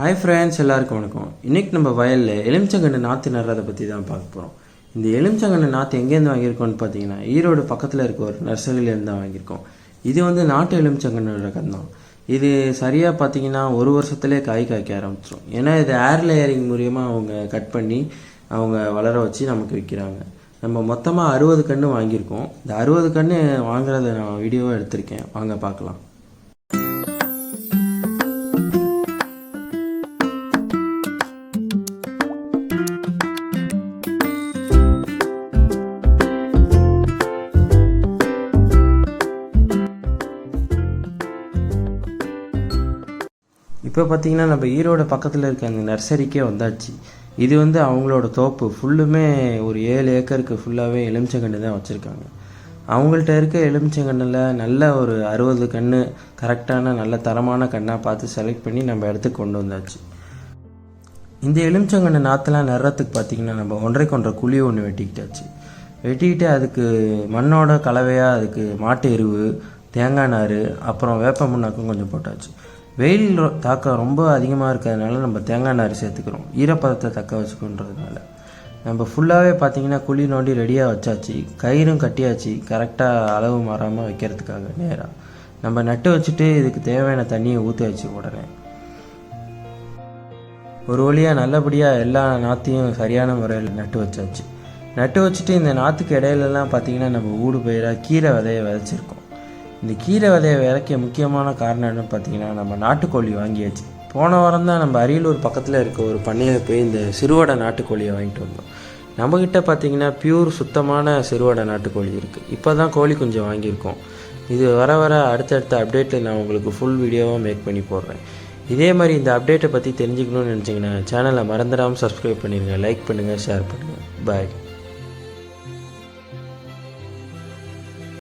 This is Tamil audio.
ஹாய் ஃப்ரெண்ட்ஸ் எல்லாருக்கும் வணக்கம். இன்னைக்கு நம்ம வயலில் எலுமிச்சங்கன்று நாற்று நடுறதை பற்றி தான் பார்க்க போகிறோம் இந்த எலுமிச்சங்கன்று நாற்று எங்கேருந்து வாங்கியிருக்கோம்னு பார்த்தீங்கன்னா ஈரோடு பக்கத்தில் இருக்க ஒரு நர்சரியிலேருந்து தான் வாங்கியிருக்கோம். இது வந்து நாட்டு எலுமிச்சங்கன்று ரகம் தான் இது சரியாக பார்த்தீங்கன்னா ஒரு வருஷத்துலேயே காய் காய்க்க ஆரம்பிச்சிடும் ஏன்னா இது ஏர் லேயரிங் மூலியமாக அவங்க கட் பண்ணி அவங்க வளர வச்சு நமக்கு விற்கிறாங்க. நம்ம மொத்தமாக அறுபது கன்று வாங்கியிருக்கோம். இந்த அறுபது கன்று வாங்குறத நான் வீடியோவாக எடுத்திருக்கேன். வாங்க பார்க்கலாம். இப்போ பார்த்தீங்கன்னா நம்ம ஈரோடு பக்கத்தில் இருக்க அந்த நர்சரிக்கே வந்தாச்சு. இது வந்து அவங்களோட தோப்பு. ஃபுல்லுமே ஒரு ஏழு ஏக்கருக்கு ஃபுல்லாகவே எலுமிச்சங்கன்று தான் வச்சுருக்காங்க. அவங்கள்ட்ட இருக்க எலுமிச்சங்கன்றில் நல்ல ஒரு அறுபது கன்று கரெக்டான நல்ல தரமான கண்ணாக பார்த்து செலக்ட் பண்ணி நம்ம இடத்துக்கு கொண்டு வந்தாச்சு. இந்த எலுமிச்சங்கன்று நாற்றுலாம் நடுறதுக்கு பார்த்தீங்கன்னா நம்ம ஒன்றைக்கு ஒன்றை குழி ஒன்று வெட்டிக்கிட்டாச்சு. வெட்டிக்கிட்டு அதுக்கு மண்ணோட கலவையாக அதுக்கு மாட்டு எருவு தேங்காய் நார் அப்புறம் வேப்ப முன்னாக்கும் கொஞ்சம் போட்டாச்சு. வெயில் தாக்கம் ரொம்ப அதிகமாக இருக்கிறதுனால நம்ம தேங்காய் நார் சேர்த்துக்கிறோம். ஈரப்பதத்தை தக்க வச்சுக்கோன்றதுனால நம்ம ஃபுல்லாகவே பார்த்தீங்கன்னா குழி நோண்டி ரெடியாக வச்சாச்சு. கயிறும் கட்டியாச்சு. கரெக்டாக அளவு மாறாமல் வைக்கிறதுக்காக நேராக நம்ம நட்டு வச்சுட்டு இதுக்கு தேவையான தண்ணியை ஊற்றி வச்சு உடனே. ஒரு வழியாக நல்லபடியாக எல்லா நாற்றையும் சரியான முறையில் நட்டு வச்சாச்சு. நட்டு வச்சுட்டு இந்த நாற்றுக்கு இடையிலலாம் பார்த்தீங்கன்னா நம்ம ஊடு பயிராக கீரை விதையை விதைச்சிருக்கோம். இந்த கீரை விதையை விதைக்க முக்கியமான காரணம் என்னன்னு பார்த்தீங்கன்னா நம்ம நாட்டுக்கோழி வாங்கியாச்சு. போன வாரம் தான் நம்ம அரியலூர் பக்கத்தில் இருக்க ஒரு பண்ணையில் போய் இந்த சிறுவடை நாட்டுக்கோழியை வாங்கிட்டு வந்தோம். நம்மக்கிட்ட பார்த்தீங்கன்னா பியூர் சுத்தமான சிறுவடை நாட்டுக்கோழி இருக்குது இப்போ தான் கோழி கொஞ்சம் வாங்கியிருக்கோம். இது வர வர அடுத்தடுத்த அப்டேட்டில் நான் உங்களுக்கு ஃபுல் வீடியோவாக மேக் பண்ணி போடுறேன். இதே மாதிரி இந்த அப்டேட்டை பற்றி தெரிஞ்சுக்கணும்னு நினச்சிங்கன்னா சேனலை மறந்துடாமல் சப்ஸ்கிரைப் பண்ணிடுங்க லைக் பண்ணுங்கள் ஷேர் பண்ணுங்கள் பாய்